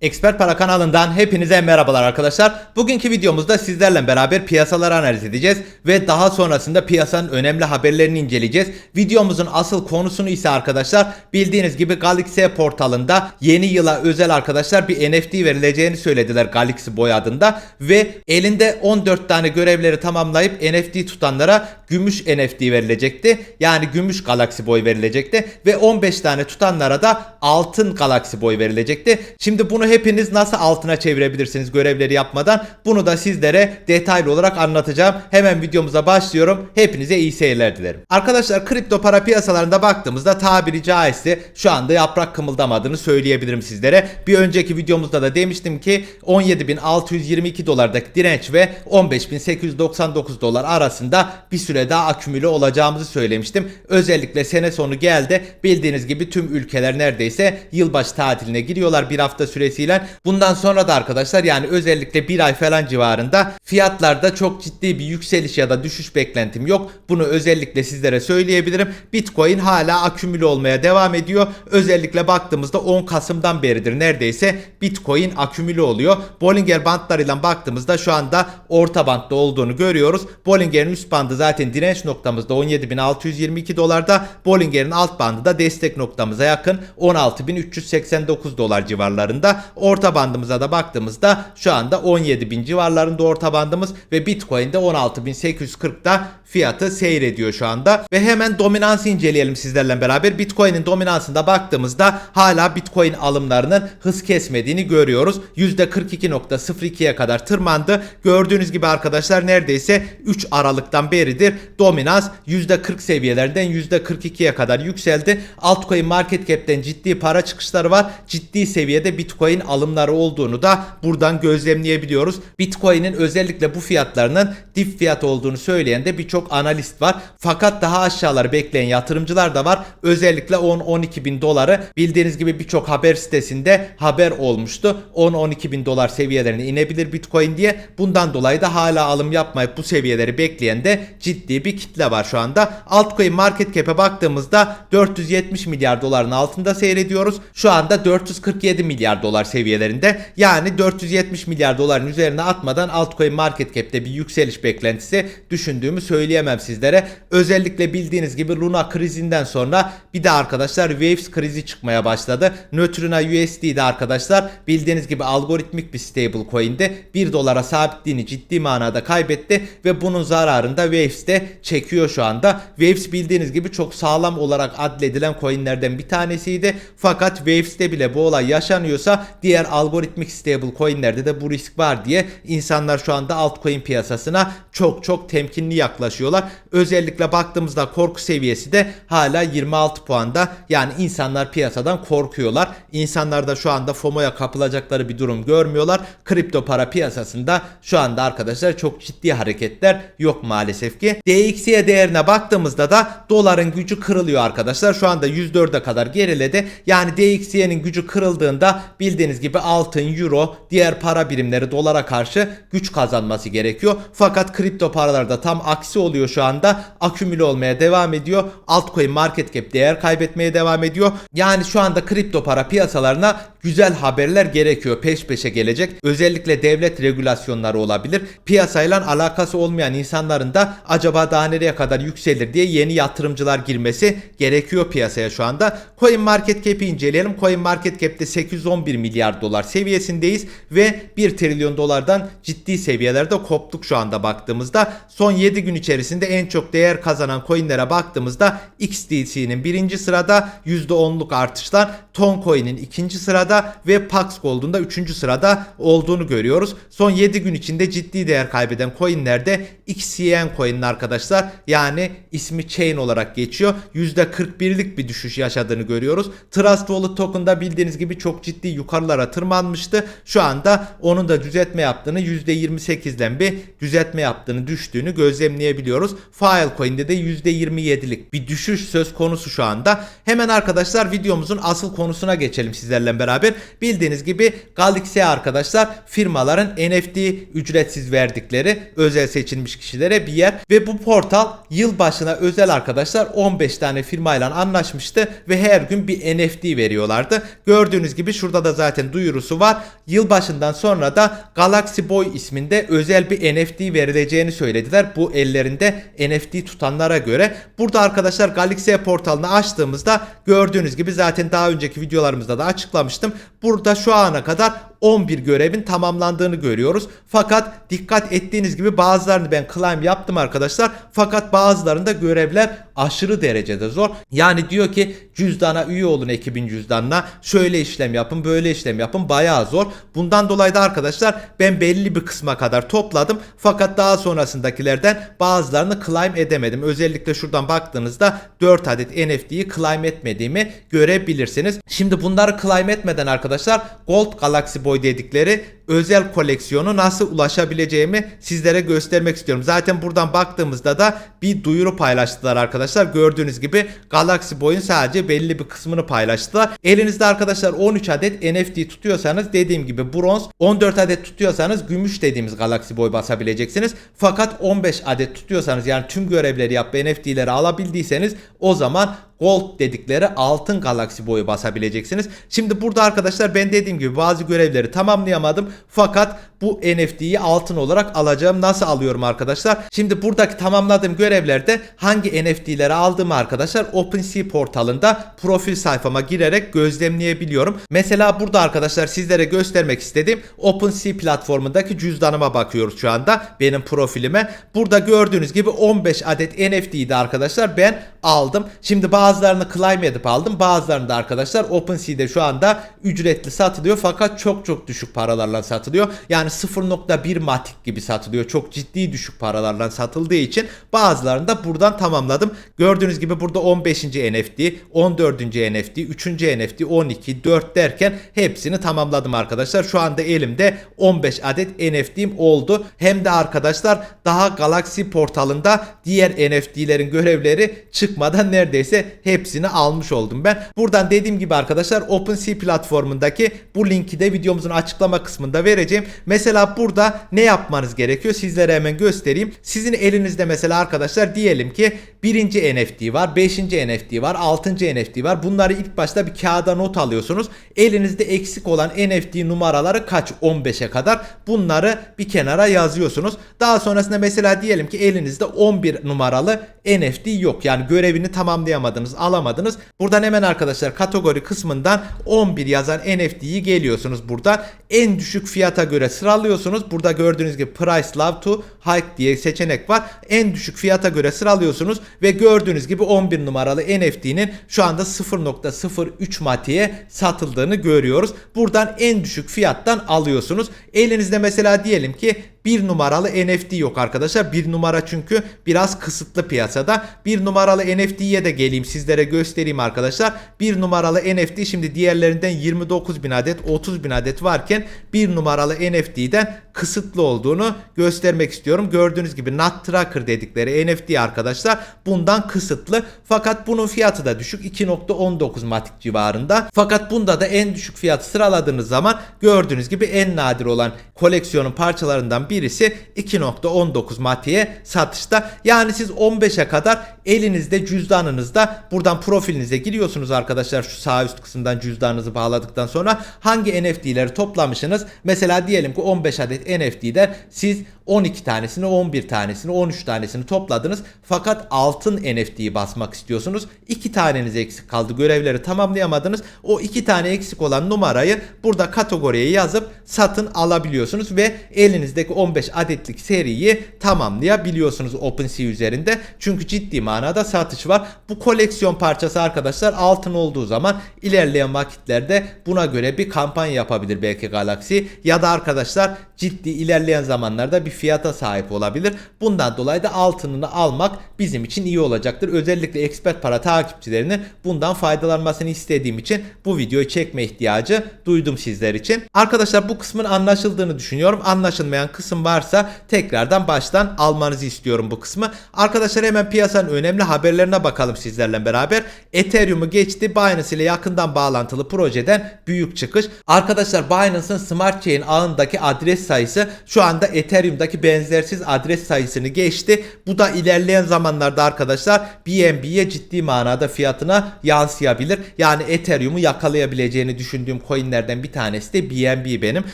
Expert Para kanalından hepinize merhabalar arkadaşlar. Bugünkü videomuzda sizlerle beraber piyasaları analiz edeceğiz ve daha sonrasında piyasanın önemli haberlerini inceleyeceğiz. Videomuzun asıl konusunu ise arkadaşlar bildiğiniz gibi Galaxy portalında yeni yıla özel arkadaşlar bir NFT verileceğini söylediler Galaxy Boy adında ve elinde 14 tane görevleri tamamlayıp NFT tutanlara gümüş NFT verilecekti. Yani gümüş Galaxy Boy verilecekti ve 15 tane tutanlara da altın Galaxy Boy verilecekti. Şimdi bunu hepiniz nasıl altına çevirebilirsiniz görevleri yapmadan bunu da sizlere detaylı olarak anlatacağım. Hemen videomuza başlıyorum. Hepinize iyi seyirler dilerim. Arkadaşlar kripto para piyasalarında baktığımızda tabiri caizse şu anda yaprak kımıldamadığını söyleyebilirim sizlere. Bir önceki videomuzda da demiştim ki 17.622 dolardaki direnç ve 15.899 dolar arasında bir süre daha akümüle olacağımızı söylemiştim. Özellikle sene sonu geldi. Bildiğiniz gibi tüm ülkeler neredeyse yılbaşı tatiline giriyorlar bir hafta süresiyle. Bundan sonra da arkadaşlar yani özellikle bir ay falan civarında fiyatlarda çok ciddi bir yükseliş ya da düşüş beklentim yok. Bunu özellikle sizlere söyleyebilirim. Bitcoin hala akümüle olmaya devam ediyor. Özellikle baktığımızda 10 Kasım'dan beridir neredeyse Bitcoin akümüle oluyor. Bollinger bandlarıyla baktığımızda şu anda orta bantta olduğunu görüyoruz. Bollinger'in üst bandı zaten direnç noktamızda 17.622 dolarda. Bollinger'in alt bandı da destek noktamıza yakın 16.389 dolar civarlarında. Orta bandımıza da baktığımızda şu anda 17.000 civarlarında orta bandımız ve Bitcoin'de 16.840'da fiyatı seyrediyor şu anda. Ve hemen dominansı inceleyelim sizlerle beraber. Bitcoin'in dominansında baktığımızda hala Bitcoin alımlarının hız kesmediğini görüyoruz. %42.02'ye kadar tırmandı. Gördüğünüz gibi arkadaşlar neredeyse 3 Aralık'tan beridir dominans %40 seviyelerden %42'ye kadar yükseldi. Altcoin market cap'ten ciddi para çıkışları var. Ciddi seviyede Bitcoin alımları olduğunu da buradan gözlemleyebiliyoruz. Bitcoin'in özellikle bu fiyatlarının dip fiyat olduğunu söyleyen de birçok analist var. Fakat daha aşağıları bekleyen yatırımcılar da var. Özellikle 10-12 bin doları bildiğiniz gibi birçok haber sitesinde haber olmuştu. 10-12 bin dolar seviyelerine inebilir Bitcoin diye. Bundan dolayı da hala alım yapmayıp bu seviyeleri bekleyen de ciddi bir kitle var şu anda. Altcoin market cap'e baktığımızda 470 milyar doların altında seyrediyoruz. Şu anda 447 milyar dolar seviyelerinde. Yani 470 milyar doların üzerine atmadan altcoin market cap'te bir yükseliş beklentisi düşündüğümü söyleyemem sizlere. Özellikle bildiğiniz gibi Luna krizinden sonra bir de arkadaşlar Waves krizi çıkmaya başladı. Neutrino USD'de arkadaşlar bildiğiniz gibi algoritmik bir stable coin'de 1 dolara sabitliğini ciddi manada kaybetti ve bunun zararını da Waves de çekiyor şu anda. Waves bildiğiniz gibi çok sağlam olarak adledilen coinlerden bir tanesiydi. Fakat Waves'te bile bu olay yaşanıyorsa diğer algoritmik stable coinlerde de bu risk var diye insanlar şu anda altcoin piyasasına çok çok temkinli yaklaşıyorlar. Özellikle baktığımızda korku seviyesi de hala 26 puanda. Yani insanlar piyasadan korkuyorlar. İnsanlar da şu anda FOMO'ya kapılacakları bir durum görmüyorlar. Kripto para piyasasında şu anda arkadaşlar çok ciddi hareketler yok maalesef ki. DXY değerine baktığımızda da doların gücü kırılıyor arkadaşlar. Şu anda 104'e kadar geriledi. Yani DXY'nin gücü kırıldığında bildiğiniz gibi altın, euro, diğer para birimleri dolara karşı güç kazanması gerekiyor. Fakat kripto paralarda tam aksi oluyor şu anda. Akümüle olmaya devam ediyor. Altcoin market cap değer kaybetmeye devam ediyor. Yani şu anda kripto para piyasalarına güzel haberler gerekiyor. Peş peşe gelecek. Özellikle devlet regülasyonları olabilir. Piyasayla alakası olmayan insanların da acaba daha nereye kadar yükselir diye yeni yatırımcılar girmesi gerekiyor piyasaya şu anda. Coin Market Cap'i inceleyelim. Coin Market Cap'te 811 milyar dolar seviyesindeyiz ve 1 trilyon dolardan ciddi seviyelerde koptuk şu anda baktığımızda. Son 7 gün içerisinde en çok değer kazanan coinlere baktığımızda XDC'nin birinci sırada %10'luk artışlar, Toncoin'in ikinci sırada ve Pax Gold'un da üçüncü sırada olduğunu görüyoruz. Son 7 gün içinde ciddi değer kaybeden coinlerde XCN coin'in arkadaşlar yani ismi Chain olarak geçiyor. %41'lik bir düşüş yaşadığını görüyoruz. Trust Wallet token'da bildiğiniz gibi çok ciddi yukarılara tırmanmıştı. Şu anda onun da düzeltme yaptığını %28'den bir düzeltme yaptığını düştüğünü gözlemleyebiliyoruz. Filecoin'de de %27'lik bir düşüş söz konusu şu anda. Hemen arkadaşlar videomuzun asıl konusu konusuna geçelim sizlerle beraber. Bildiğiniz gibi Galaxy arkadaşlar firmaların NFT ücretsiz verdikleri özel seçilmiş kişilere bir yer ve bu portal yılbaşına özel arkadaşlar 15 tane firmayla anlaşmıştı ve her gün bir NFT veriyorlardı. Gördüğünüz gibi şurada da zaten duyurusu var. Yılbaşından sonra da Galaxy Boy isminde özel bir NFT verileceğini söylediler. Bu ellerinde NFT tutanlara göre. Burada arkadaşlar Galaxy portalını açtığımızda gördüğünüz gibi zaten daha videolarımızda da açıklamıştım. Burada şu ana kadar 11 görevin tamamlandığını görüyoruz. Fakat dikkat ettiğiniz gibi bazılarını ben claim yaptım arkadaşlar. Fakat bazılarında görevler aşırı derecede zor. Yani diyor ki cüzdana üye olun ekibin cüzdanına. Şöyle işlem yapın, böyle işlem yapın. Bayağı zor. Bundan dolayı da arkadaşlar ben belli bir kısma kadar topladım. Fakat daha sonrasındakilerden bazılarını claim edemedim. Özellikle şuradan baktığınızda 4 adet NFT'yi claim etmediğimi görebilirsiniz. Şimdi bunları claim etmeden arkadaşlar Gold Galaxy Boy dedikleri özel koleksiyonu nasıl ulaşabileceğimi sizlere göstermek istiyorum. Zaten buradan baktığımızda da bir duyuru paylaştılar arkadaşlar. Gördüğünüz gibi Galaxy Boy'un sadece belli bir kısmını paylaştılar. Elinizde arkadaşlar 13 adet NFT tutuyorsanız dediğim gibi bronz, 14 adet tutuyorsanız gümüş dediğimiz Galaxy Boy basabileceksiniz. Fakat 15 adet tutuyorsanız yani tüm görevleri yap NFT'leri alabildiyseniz o zaman Gold dedikleri altın galaksi boyu basabileceksiniz. Şimdi burada arkadaşlar ben dediğim gibi bazı görevleri tamamlayamadım. Fakat bu NFT'yi altın olarak alacağım. Nasıl alıyorum arkadaşlar? Şimdi buradaki tamamladığım görevlerde hangi NFT'leri aldığımı arkadaşlar OpenSea portalında profil sayfama girerek gözlemleyebiliyorum. Mesela burada arkadaşlar sizlere göstermek istediğim OpenSea platformundaki cüzdanıma bakıyoruz şu anda. Benim profilime. Burada gördüğünüz gibi 15 adet NFT'yi de arkadaşlar ben aldım. Şimdi bazılarını claim aldım. Bazılarını da arkadaşlar OpenSea'de şu anda ücretli satılıyor. Fakat çok çok düşük paralarla satılıyor. Yani 0.1 matik gibi satılıyor. Çok ciddi düşük paralarla satıldığı için bazılarını da buradan tamamladım. Gördüğünüz gibi burada 15. NFT, 14. NFT, 3. NFT, 12, 4 derken hepsini tamamladım arkadaşlar. Şu anda elimde 15 adet NFT'im oldu. Hem de arkadaşlar daha Galaxy portalında diğer NFT'lerin görevleri çıkmadan neredeyse hepsini almış oldum ben. Buradan dediğim gibi arkadaşlar OpenSea platformundaki bu linki de videomuzun açıklama kısmında vereceğim. Mesela burada ne yapmanız gerekiyor sizlere hemen göstereyim. Sizin elinizde mesela arkadaşlar diyelim ki birinci NFT var, beşinci NFT var, altıncı NFT var. Bunları ilk başta bir kağıda not alıyorsunuz. Elinizde eksik olan NFT numaraları kaç? 15'e kadar. Bunları bir kenara yazıyorsunuz. Daha sonrasında mesela diyelim ki elinizde 11 numaralı NFT yok. Yani görevini tamamlayamadınız, alamadınız. Buradan hemen arkadaşlar kategori kısmından 11 yazan NFT'yi geliyorsunuz burada. En düşük fiyata göre sıralıyorsunuz. Burada gördüğünüz gibi Price Love to Hike diye seçenek var. En düşük fiyata göre sıralıyorsunuz ve gördüğünüz gibi 11 numaralı NFT'nin şu anda 0.03 matiye satıldığını görüyoruz. Buradan en düşük fiyattan alıyorsunuz. Elinizde mesela diyelim ki bir numaralı NFT yok arkadaşlar. Bir numara çünkü biraz kısıtlı piyasada. Bir numaralı NFT'ye de geleyim sizlere göstereyim arkadaşlar. Bir numaralı NFT şimdi diğerlerinden 29 bin adet 30 bin adet varken bir numaralı NFT'den kısıtlı olduğunu göstermek istiyorum. Gördüğünüz gibi Nut Tracker dedikleri NFT arkadaşlar bundan kısıtlı. Fakat bunun fiyatı da düşük 2.19 matik civarında. Fakat bunda da en düşük fiyatı sıraladığınız zaman gördüğünüz gibi en nadir olan koleksiyonun parçalarından birisi 2.19 matiye satışta. Yani siz 15'e kadar elinizde cüzdanınızda buradan profilinize giriyorsunuz arkadaşlar şu sağ üst kısımdan cüzdanınızı bağladıktan sonra hangi NFT'leri toplamışsınız? Mesela diyelim ki 15 adet NFT'den siz 12 tanesini, 11 tanesini, 13 tanesini topladınız. Fakat altın NFT'yi basmak istiyorsunuz. 2 taneniz eksik kaldı. Görevleri tamamlayamadınız. O 2 tane eksik olan numarayı burada kategoriye yazıp satın alabiliyorsunuz ve elinizdeki 15 adetlik seriyi tamamlayabiliyorsunuz OpenSea üzerinde. Çünkü ciddi manada satış var. Bu koleksiyon parçası arkadaşlar altın olduğu zaman ilerleyen vakitlerde buna göre bir kampanya yapabilir belki Galaxy ya da arkadaşlar ciddi ciddi ilerleyen zamanlarda bir fiyata sahip olabilir. Bundan dolayı da altınını almak bizim için iyi olacaktır. Özellikle expert para takipçilerinin bundan faydalanmasını istediğim için bu videoyu çekme ihtiyacı duydum sizler için. Arkadaşlar bu kısmın anlaşıldığını düşünüyorum. Anlaşılmayan kısım varsa tekrardan baştan almanızı istiyorum bu kısmı. Arkadaşlar hemen piyasanın önemli haberlerine bakalım sizlerle beraber. Ethereum'u geçti. Binance ile yakından bağlantılı projeden büyük çıkış. Arkadaşlar Binance'ın Smart Chain ağındaki adres sayısı şu anda Ethereum'daki benzersiz adres sayısını geçti. Bu da ilerleyen zamanlarda arkadaşlar BNB'ye ciddi manada fiyatına yansıyabilir. Yani Ethereum'u yakalayabileceğini düşündüğüm coinlerden bir tanesi de BNB benim.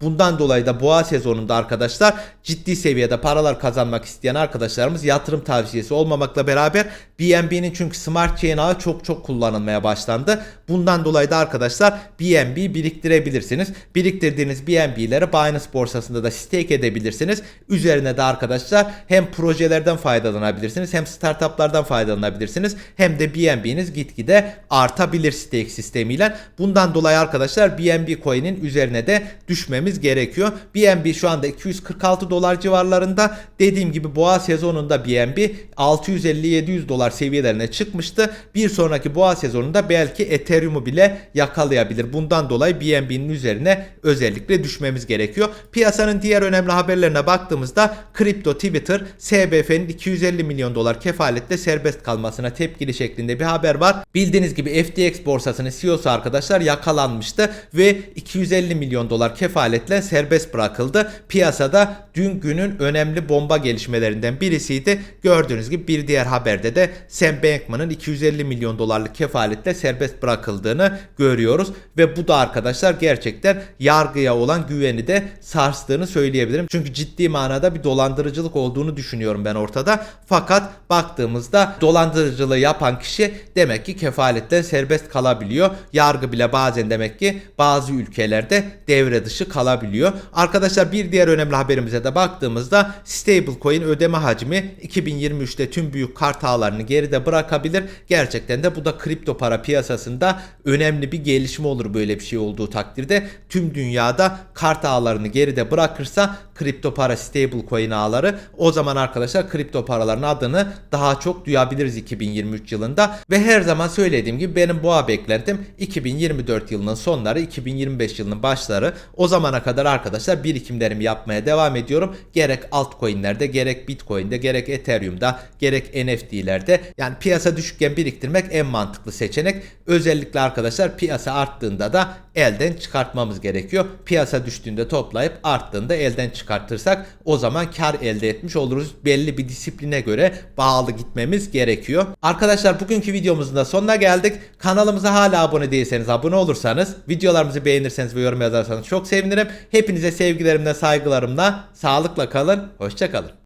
Bundan dolayı da boğa sezonunda arkadaşlar ciddi seviyede paralar kazanmak isteyen arkadaşlarımız yatırım tavsiyesi olmamakla beraber BNB'nin çünkü Smart Chain ağı çok çok kullanılmaya başlandı. Bundan dolayı da arkadaşlar BNB biriktirebilirsiniz. Biriktirdiğiniz BNB'leri Binance borsasında da stake edebilirsiniz. Üzerine de arkadaşlar hem projelerden faydalanabilirsiniz hem startuplardan faydalanabilirsiniz. Hem de BNB'niz gitgide artabilir stake sistemiyle. Bundan dolayı arkadaşlar BNB coin'in üzerine de düşmemiz gerekiyor. BNB şu anda 246 dolar civarlarında. Dediğim gibi boğa sezonunda BNB 650-700 dolar seviyelerine çıkmıştı. Bir sonraki boğa sezonunda belki Ethereum'u bile yakalayabilir. Bundan dolayı BNB'nin üzerine özellikle düşmemiz gerekiyor. Piyasanın diğer önemli haberlerine baktığımızda kripto Twitter SBF'nin 250 milyon dolar kefaletle serbest kalmasına tepkili şeklinde bir haber var. Bildiğiniz gibi FTX borsasının CEO'su arkadaşlar yakalanmıştı ve 250 milyon dolar kefaletle serbest bırakıldı. Piyasada dün günün önemli bomba gelişmelerinden birisiydi. Gördüğünüz gibi bir diğer haberde de Sam Bankman'ın 250 milyon dolarlık kefaletle serbest bırakıldığını görüyoruz ve bu da arkadaşlar gerçekten yargıya olan güveni de sarstığını söyleyebilirim. Çünkü ciddi manada bir dolandırıcılık olduğunu düşünüyorum ben ortada. Fakat baktığımızda dolandırıcılığı yapan kişi demek ki kefaletten serbest kalabiliyor. Yargı bile bazen demek ki bazı ülkelerde devre dışı kalabiliyor. Arkadaşlar bir diğer önemli haberimize de baktığımızda stablecoin ödeme hacmi 2023'te tüm büyük kart ağlarını geride bırakabilir. Gerçekten de bu da kripto para piyasasında önemli bir gelişme olur böyle bir şey olduğu takdirde. Tüm dünyada kart ağlarını geride bırakırsa kripto para stablecoin ağları o zaman arkadaşlar kripto paraların adını daha çok duyabiliriz 2023 yılında ve her zaman söylediğim gibi benim boğa beklentim 2024 yılının sonları 2025 yılının başları o zamana kadar arkadaşlar birikimlerimi yapmaya devam ediyorum. Gerek altcoin'lerde gerek bitcoin'de gerek ethereum'da gerek NFT'lerde yani piyasa düşükken biriktirmek en mantıklı seçenek. Özellikle arkadaşlar piyasa arttığında da elden çıkartmamız gerekiyor. Piyasa düştüğünde toplayıp arttığında elden çıkartırsak o zaman kar elde etmiş oluruz. Belli bir disipline göre bağlı gitmemiz gerekiyor. Arkadaşlar bugünkü videomuzun da sonuna geldik. Kanalımıza hala abone değilseniz abone olursanız, videolarımızı beğenirseniz ve yorum yazarsanız çok sevinirim. Hepinize sevgilerimle, saygılarımla, sağlıkla kalın, hoşça kalın.